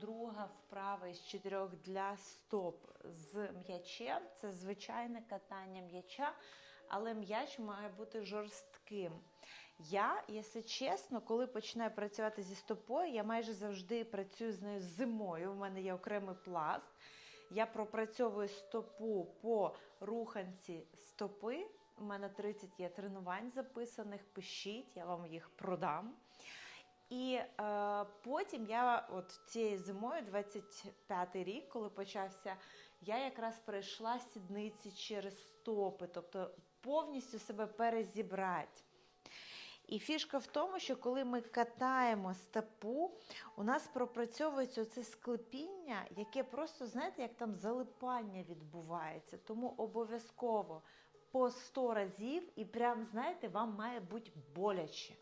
друга вправа із чотирьох для стоп з м'ячем. Це звичайне катання м'яча, але м'яч має бути жорстким. Я, якщо чесно, коли починаю працювати зі стопою, я майже завжди працюю з нею зимою. У мене є окремий пласт. Я пропрацьовую стопу по руханці стопи. У мене 30 є тренувань записаних. Пишіть, я вам їх продам. І е, потім я, от цією зимою, 25-й рік, коли почався, я якраз перейшла сідниці через стопи, тобто повністю себе перезібрати. І фішка в тому, що коли ми катаємо стопу, у нас пропрацьовується оце склепіння, яке просто, знаєте, як там залипання відбувається. Тому обов'язково по 100 разів і прям, знаєте, вам має бути боляче.